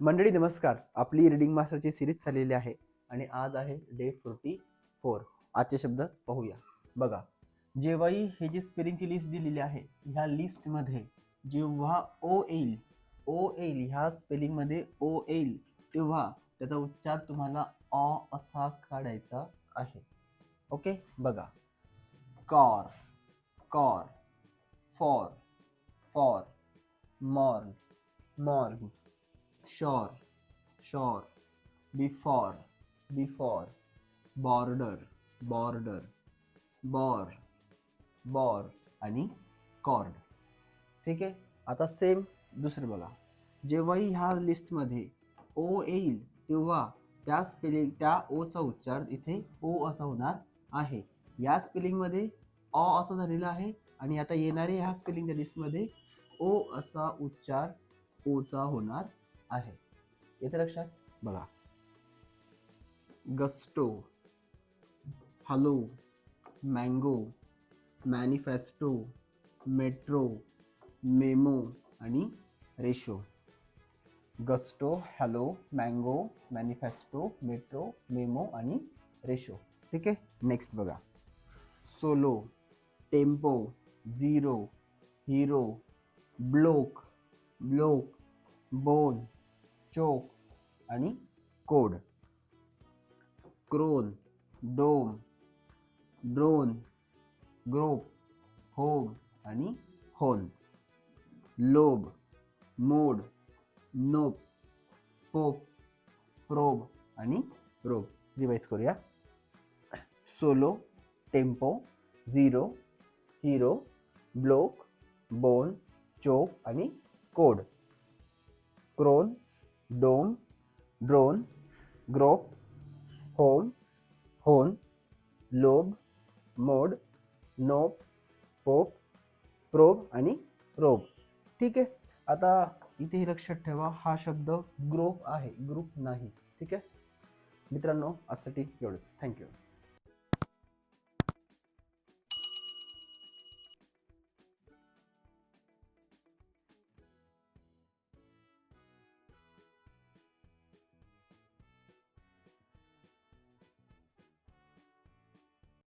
मंडळी नमस्कार. आपली रिडिंग मास्टरची सिरीज चाललेली आहे आणि आज आहे डे फोर्टी फोर आजचे शब्द पाहूया. बघा जेव्हाही हे जी स्पेलिंगची लिस्ट दिलेली आहे ह्या लिस्टमध्ये जेव्हा ओ येईल ओ येईल ह्या स्पेलिंगमध्ये ओ येईल तेव्हा त्याचा उच्चार तुम्हाला ऑ असा काढायचा आहे. ओके बघा. Cor cor for for morn morn shor shor before before border border bor bor आणि कॉर्ड ठीक आहे? आता सेम दुसरं बघा. जेव्हाही ह्या लिस्टमध्ये ओ येईल तेव्हा त्या स्पेलिंग त्या ओचा उच्चार इथे ओ असा होणार आहे. या स्पेलिंगमध्ये ऑ असं झालेलं आहे आणि आता येणारे ह्या स्पेलिंगच्या लिस्टमध्ये ओ असा उच्चार ओचा होणार आहे. येते लक्षात? बघा. Gusto hello mango manifesto metro memo आणि ratio. Gusto hello mango manifesto metro memo आणि रेशो. ठीक आहे? नेक्स्ट बघा. Solo tempo zero hero bloke bloke bone choke आणि code. Crone dome drone grope, home आणि hone. Lobe mode nope pope probe आणि robe revise करूया. Solo, tempo, zero, hero, bloke, bone, choke आणि code. Crone dome drone grope home hone lobe mode nope pope probe आणि robe ठीक आहे? आता इथेही लक्षात ठेवा हा शब्द ग्रोप आहे ग्रुप नाही. ठीक आहे? मित्रांनो आजसाठी एवढंच. थँक्यू.